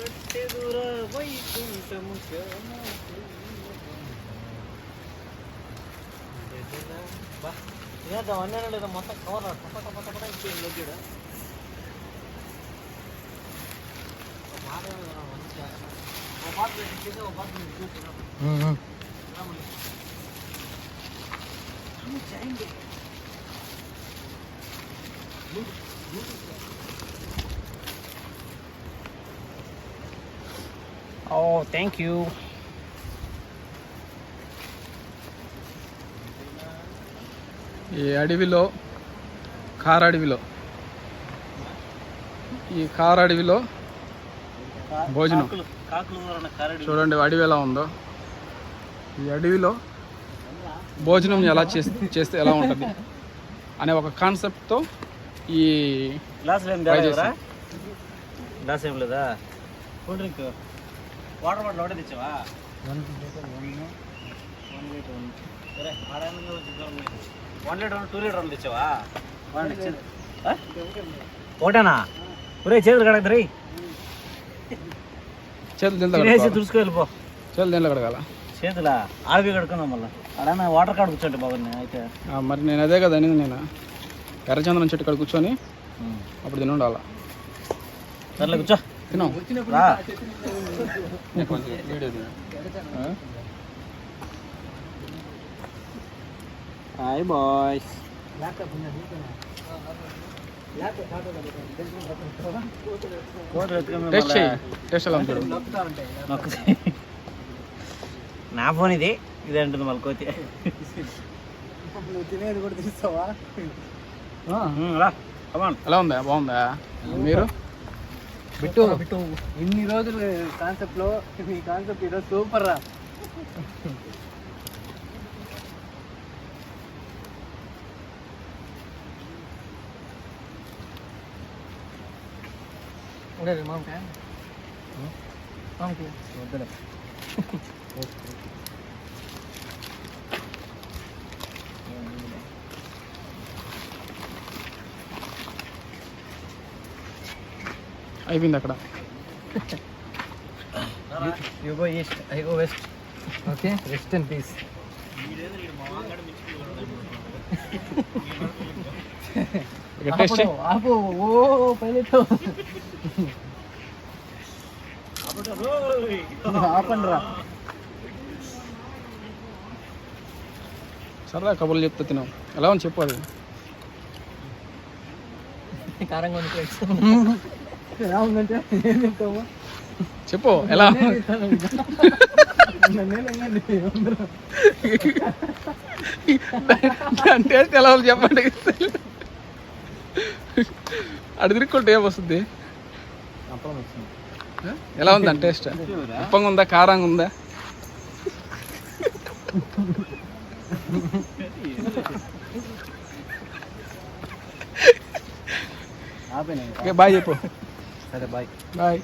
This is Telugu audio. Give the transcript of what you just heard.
ಕಟ್ಟೆದುರ ವೈಕುಂಠ ಮುಖ ಬಾ ಇನ್ನದ ಹನ್ನೆರಡು ಮೊತ್ತ ಕವರ್ ಟಪ ಟಪ ಟಪ ಇಟ್ಟು ಲೋಕಿಡ ಹ್ಞೂ ಹ್ಞೂ ఓ థ్యాంక్ యూ ఈ అడవిలో కార అడవిలో. ఈ కార అడవిలో భోజనం. చూడండి అడవి ఎలా ఉందో. ఈ అడవిలో భోజనం ఎలా చేస్తే చేస్తే ఎలా ఉంటుంది అనే ఒక కాన్సెప్ట్తో ఈ గ్లాస్ ఏం లేదా? Cool drink. వాటర్ బాటిల్ ఒకటే తెచ్చావా? వన్ లీటర్ సరే ఆడైనా one litre two litre one తెచ్చావా? వన్? ఒకటేనా? ఒరే చేతులు కడగదు రే చేతులు దీంట్లో తినేసి కడుక్కోవాలి. తుడుచుకు వెళ్ళిపో చేతులు దీంట్లో కడగాల? చేతులా? ఆడవి కడుకుందాం మళ్ళీ. వాటర్ కార్డు కూర్చోండి బాగుంది అయితే. ఆ, మరి నేను అదే కదా అనేది నేను. ఎర్రచందనం చెట్టు ఇక్కడ కూర్చొని అప్పుడు తిని ఉండాల సర్లే కూర్చో. హాయ్ బాయ్స్ టేస్ట్ చేయి. టేస్ట్ ఎలా ఉంది చూడు నా ఫోన్ ఇది. ఇది అంటుంది మళ్ళీ కోతి తినేది కూడా తీస్తావా? ఎలా ఉందా? బాగుందా. మీరు? బిట్టు బిట్టు ఇన్ని రోజులు కాన్సెప్ట్ లో మీ కాన్సెప్ట్ ఈరోజు సూపర్ రా ఉండేది మామకాయ మామకి వద్దులే అయిపోయింది అక్కడ. You go east I go west okay rest and peace ఇక్కడ టేస్ట్ చేయి. ఆపు. ఓ పైలట్. ఆపండి రా సరదా కబుర్లు చెప్తే తిన్నాం ఎలా ఉంది చెప్పు అది. కారంగా ఉంది ఎలా ఉందంటే ఏం చెప్తావు? చెప్పు ఎలా దాని టేస్ట్ ఎలా ఉంది చెప్పండి. అడి తిరుక్కుంటే ఏమొస్తుంది? ఎలా ఉంది దాని టేస్ట్? ఉప్పంగా ఉందా కారంగా ఉందా? బాయ్ చెప్పు. సరే బాయ్ బాయ్